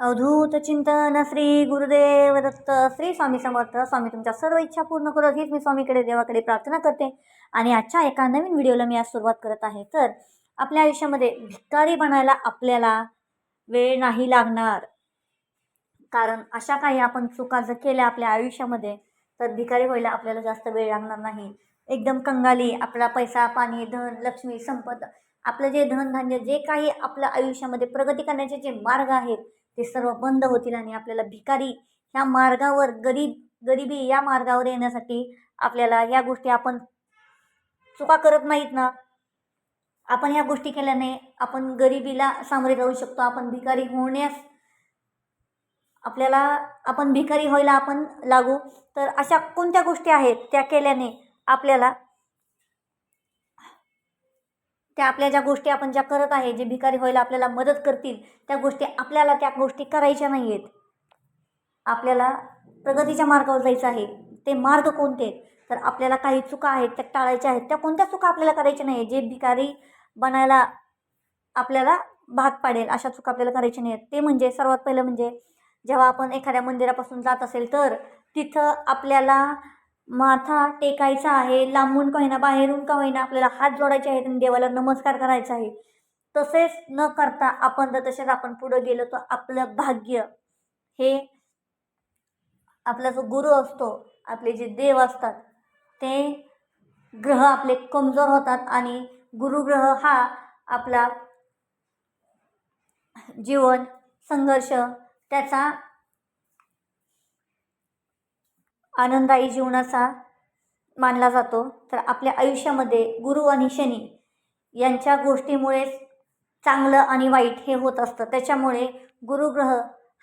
अवधूत चिंतन श्री गुरुदेव दत्त श्री स्वामी समर्थ स्वामी तुमच्या सर्व इच्छा पूर्ण करत हीच मी स्वामीकडे देवाकडे प्रार्थना करते. आणि आजच्या एका नवीन व्हिडिओला मी आज सुरुवात करत आहे. तर आपल्या आयुष्यामध्ये भिकारी बनायला आपल्याला वेळ नाही लागणार. कारण अशा काही आपण चुका जर केल्या आपल्या आयुष्यामध्ये तर भिकारी व्हायला आपल्याला जास्त वेळ लागणार नाही. एकदम कंगाली आपला पैसा पाणी धन लक्ष्मी संपत आपलं जे धनधान्य जे काही आपल्या आयुष्यामध्ये प्रगती करण्याचे जे मार्ग आहेत ते सर्व बंद होतील आणि आपल्याला भिकारी ह्या मार्गावर गरीब गरिबी या मार्गावर येण्यासाठी आपल्याला या गोष्टी आपण चुका करत नाहीत ना. आपण ह्या गोष्टी केल्याने आपण गरिबीला सामोरे जाऊ शकतो. आपण भिकारी होण्यास आपल्याला आपण भिकारी व्हायला आपण लागू. तर अशा कोणत्या गोष्टी आहेत त्या केल्याने आपल्याला त्या आपल्या ज्या गोष्टी आपण ज्या करत आहे जे भिकारी व्हायला आपल्याला मदत करतील त्या गोष्टी आपल्याला त्या गोष्टी करायच्या नाही आहेत आपल्याला प्रगतीच्या मार्गावर जायचं आहे. ते मार्ग कोणते? आहेत तर आपल्याला काही चुका आहेत त्या टाळायच्या आहेत त्या कोणत्या चुका आपल्याला करायच्या नाही जे भिकारी बनायला आपल्याला भाग पाडेल अशा चुका आपल्याला करायच्या नाही आहेत ते म्हणजे सर्वात पहिलं म्हणजे जेव्हा आपण एखाद्या मंदिरापासून जात असेल तर तिथं आपल्याला माथा टेकायचा आहे लांबून का होईना बाहेरून का होईना आपल्याला हात जोडायचे आहेत आणि देवाला नमस्कार करायचा आहे. तसेच न करता आपण जर तसेच आपण पुढं गेलो तर आपलं भाग्य हे आपला जो गुरु असतो आपले जे देव असतात ते ग्रह आपले कमजोर होतात आणि गुरुग्रह हा आपला जीवन संघर्ष त्याचा आनंदायी जीवनाचा मानला जातो. तर आपल्या आयुष्यामध्ये गुरु आणि शनी यांच्या गोष्टीमुळेच चांगलं आणि वाईट हे होत असतं. त्याच्यामुळे गुरुग्रह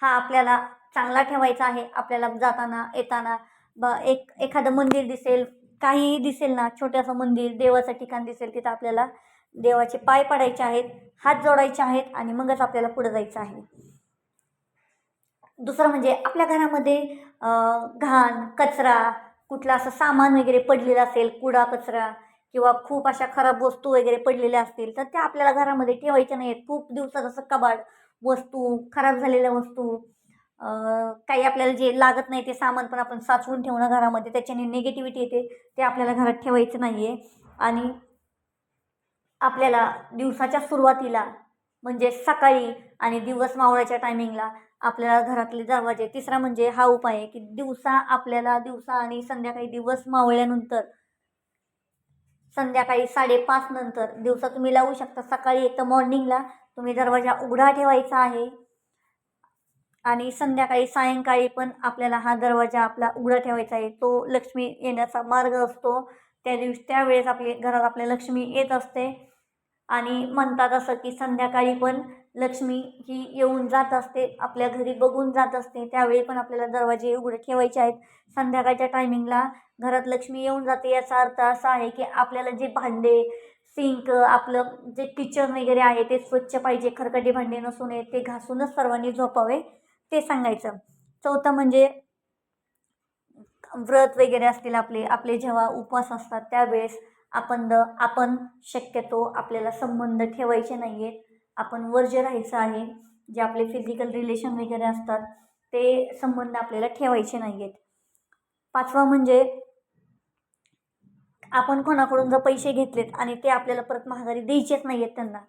हा आपल्याला चांगला ठेवायचा आहे. आपल्याला जाताना येताना ब एक एखादं मंदिर दिसेल काहीही दिसेल ना छोटंसं मंदिर देवाचं ठिकाण दिसेल तिथं आपल्याला देवाचे पाय पडायचे आहेत हात जोडायचे आहेत आणि मगच आपल्याला पुढं जायचं आहे. दुसरं म्हणजे आपल्या घरामध्ये घाण कचरा कुठला असं सामान वगैरे पडलेलं असेल कुडा कचरा किंवा खूप अशा खराब वस्तू वगैरे पडलेल्या असतील तर त्या आपल्याला घरामध्ये ठेवायच्या नाहीत. खूप दिवसात असं कबाड वस्तू खराब झालेल्या वस्तू काही आपल्याला जे लागत नाही ते सामान पण आपण साचवून ठेवणं घरामध्ये त्याच्याने निगेटिव्हिटी येते ते आपल्याला घरात ठेवायचं नाही आहे आणि आपल्याला दिवसाच्या सुरुवातीला म्हणजे सकाळी आणि दिवस मावळाच्या टायमिंगला आपल्याला घरातले दरवाजे. तिसरा म्हणजे हा उपाय आहे की दिवसा आपल्याला दिवसा आणि संध्याकाळी दिवस मावळल्यानंतर संध्याकाळी साडेपाच नंतर दिवसा तुम्ही लावू शकता. सकाळी एक तर मॉर्निंगला तुम्ही दरवाजा उघडा ठेवायचा आहे आणि संध्याकाळी सायंकाळी पण आपल्याला हा दरवाजा आपला उघडा ठेवायचा आहे. तो लक्ष्मी येण्याचा मार्ग असतो. त्या दिवशी त्यावेळेस आपले घरात आपल्या लक्ष्मी येत असते. आणि म्हणतात असं की संध्याकाळी पण लक्ष्मी ही येऊन जात असते आपल्या घरी बघून जात असते. त्यावेळी पण आपल्याला दरवाजे उघडे ठेवायचे आहेत. संध्याकाळच्या टायमिंगला घरात लक्ष्मी येऊन जाते. याचा अर्थ असा आहे की आपल्याला जे भांडे सिंक आपलं जे किचन वगैरे आहे ते स्वच्छ पाहिजे. खरकटी भांडे नसून नये ते घासूनच सर्वांनी झोपावे ते सांगायचं. चौथं म्हणजे व्रत वगैरे असतील आपले आपले जेव्हा उपवास असतात त्यावेळेस आपण द आपण शक्यतो आपल्याला संबंध ठेवायचे नाही आहेत आपण वर्ज्य राहायचं आहे जे आपले फिजिकल रिलेशन वगैरे असतात ते संबंध आपल्याला ठेवायचे नाही आहेत पाचवा म्हणजे आपण कोणाकडून जर पैसे घेतलेत आणि ते आपल्याला परत महागारी द्यायचेच नाही आहेत त्यांना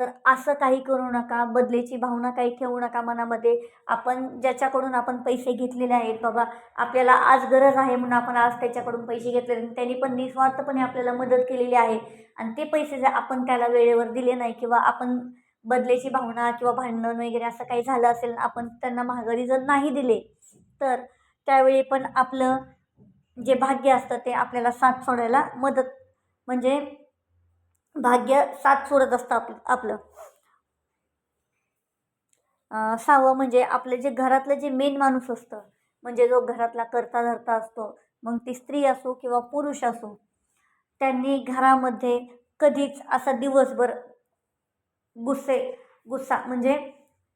तर असं काही करू नका बदलेची भावना काही ठेवू नका मनामध्ये. आपण ज्याच्याकडून आपण पैसे घेतलेले आहेत बाबा आपल्याला आज गरज आहे म्हणून आपण आज त्याच्याकडून पैसे घेतलेले त्यांनी पण निस्वार्थपणे आपल्याला मदत केलेली आहे आणि ते पैसे जर आपण त्याला वेळेवर दिले नाही किंवा आपण बदलेची भावना किंवा भांडण वगैरे असं काही झालं असेल आपण त्यांना महागारी जर नाही दिले तर त्यावेळी पण आपलं जे भाग्य असतं ते आपल्याला साथ सोडायला मदत म्हणजे भाग्य साथ सोडत असतं आप आपलं. सहावं म्हणजे आपलं जे घरातलं जे मेन माणूस असतं म्हणजे जो घरातला करता धरता असतो मग ती स्त्री असो किंवा पुरुष असो त्यांनी घरामध्ये कधीच असा दिवसभर गुस्से गुस्सा म्हणजे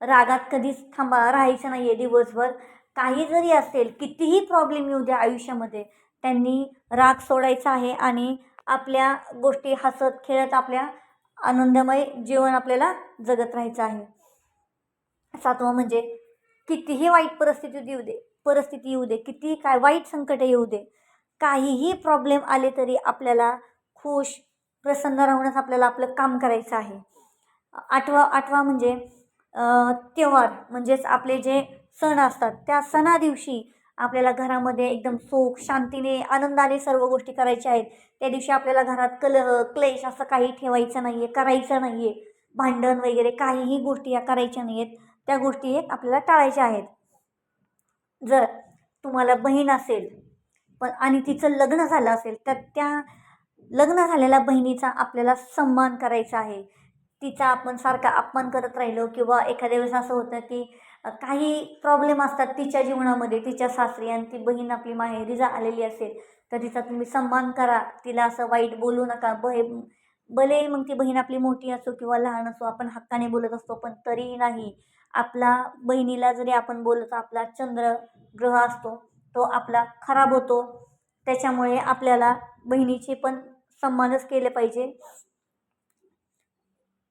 रागात कधीच थांबा राहायचं नाही आहे दिवसभर. काही जरी असेल कितीही प्रॉब्लेम येऊ द्या आयुष्यामध्ये त्यांनी राग सोडायचा आहे आणि आपल्या गोष्टी हसत खेळत आपल्या आनंदमय जीवन आपल्याला जगत राहायचं आहे. सातवं म्हणजे कितीही वाईट परिस्थिती येऊ दे परिस्थिती येऊ दे किती काय वाईट संकट येऊ दे काहीही प्रॉब्लेम आले तरी आपल्याला खुश प्रसन्न राहूनच आपल्याला आपलं काम करायचं आहे. आठवा आठवा म्हणजे त्योहार म्हणजेच आपले जे सण असतात त्या सणादिवशी आपल्याला घरामध्ये एकदम सुख शांतीने आनंदाने सर्व गोष्टी करायच्या आहेत. त्या दिवशी आपल्याला घरात कलह क्लेश असं काही ठेवायचं नाही आहे करायचं नाही आहे भांडण वगैरे काहीही गोष्टी या करायच्या नाही आहेत त्या गोष्टी एक आपल्याला टाळायच्या आहेत. जर तुम्हाला बहीण असेल पण आणि तिचं लग्न झालं असेल तर त्या लग्न झालेल्या बहिणीचा आपल्याला सन्मान करायचा आहे. तिचा आपण सारखा अपमान करत राहिलो किंवा एखाद्या वेळेस असं होतं की काही प्रॉब्लेम असतात तिच्या जीवनामध्ये तिच्या सासरी आणि ती बहीण आपली माहेरी जा आलेली असेल तर तिचा तुम्ही सन्मान करा. तिला असं वाईट बोलू नका. ब भले मग ती बहीण आपली मोठी असो किंवा लहान असो आपण हक्काने बोलत असतो पण तरीही नाही. आपला बहिणीला जरी आपण बोलतो आपला चंद्र ग्रह असतो तो आपला खराब होतो. त्याच्यामुळे आपल्याला बहिणीचे पण सन्मानच केले पाहिजे.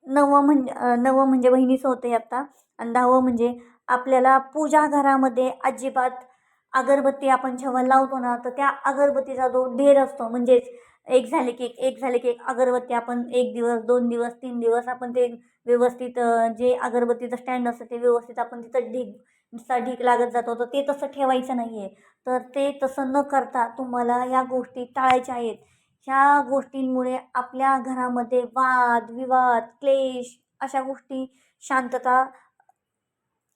नवं म्हणजे नवं म्हणजे बहिणीचं होतं आहे आत्ता आणि दहावं म्हणजे आपल्याला पूजा घरामध्ये अजिबात अगरबत्ती आपण जेव्हा लावतो ना तर त्या अगरबत्तीचा जो ढेर असतो म्हणजेच एक झाले की एक एक झाले की एक अगरबत्ती आपण एक दिवस दोन दिवस तीन दिवस आपण ते व्यवस्थित जे अगरबत्तीचं स्टँड असतं ते व्यवस्थित आपण तिथं ढीक नुसता ढीक लागत जातो. तर ते तसं ठेवायचं नाही आहे तर ते तसं न करता तुम्हाला या गोष्टी टाळायच्या आहेत. ह्या गोष्टींमुळे आपल्या घरामध्ये वाद विवाद क्लेश अशा गोष्टी शांतता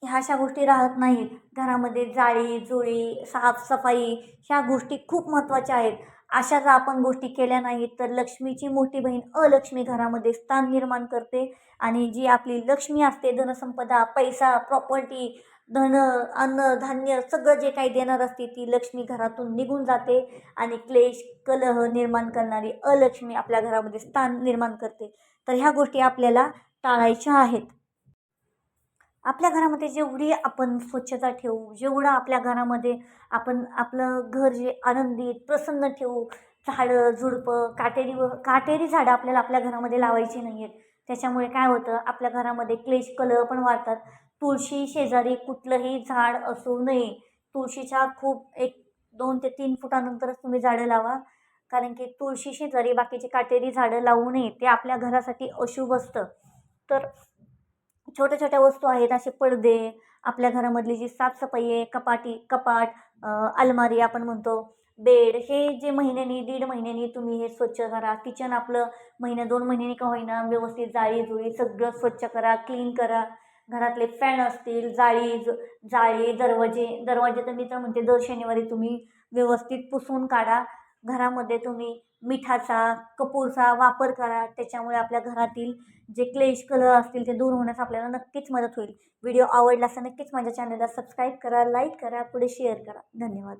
ह्या अशा गोष्टी राहत नाहीत. घरामध्ये जाळी जुळी साफसफाई ह्या गोष्टी खूप महत्त्वाच्या आहेत. अशा जर आपण गोष्टी केल्या नाहीत तर लक्ष्मीची मोठी बहीण अलक्ष्मी घरामध्ये स्थान निर्माण करते आणि जी आपली लक्ष्मी असते धनसंपदा पैसा प्रॉपर्टी धन अन्न धान्य सगळं जे काही देणार असते ती लक्ष्मी घरातून निघून जाते आणि क्लेश कलह निर्माण करणारी अलक्ष्मी आपल्या घरामध्ये स्थान निर्माण करते. तर ह्या गोष्टी आपल्याला टाळायच्या आहेत. आपल्या घरामध्ये जेवढी आपण स्वच्छता ठेवू जेवढं आपल्या घरामध्ये आपण आपलं घर जे आनंदित प्रसन्न ठेवू झाडं झुडपं काटेरी व काटेरी झाडं आपल्याला आपल्या घरामध्ये लावायची नाही आहेत त्याच्यामुळे काय होतं आपल्या घरामध्ये क्लेश कलह पण वाढतात. तुळशी शेजारी कुठलंही झाड असू नये. तुळशीच्या खूप एक दोन ते तीन फुटानंतरच तुम्ही झाडं लावा. कारण की तुळशी शेजारी बाकीची काटेरी झाडं लावू नये ते आपल्या घरासाठी अशुभ असतं. तर छोट्या छोट्या वस्तू आहेत असे पडदे आपल्या घरामधली जी साफसफाई आहे कपाटी कपाट अलमारी आपण म्हणतो बेड हे जे महिन्यानी दीड महिन्यानी तुम्ही हे स्वच्छ करा. किचन आपलं महिन्या दोन महिन्यानी का होईना व्यवस्थित जाळी जुळी सगळं स्वच्छ करा क्लीन करा. घरातले फॅन असतील जाळी जाळी दरवाजे दरवाजे तर मी तर म्हणते दर शनिवारी तुम्ही व्यवस्थित पुसून काढा. घरामध्ये तुम्ही मिठाचा कपूरचा वापर करा. त्याच्यामुळे आपल्या घरातील जे क्लेश कलर असतील ते दूर होण्यास आपल्याला नक्कीच मदत होईल. व्हिडिओ आवडला असं नक्कीच माझ्या चॅनलला सबस्क्राईब करा लाईक करा पुढे शेअर करा. धन्यवाद.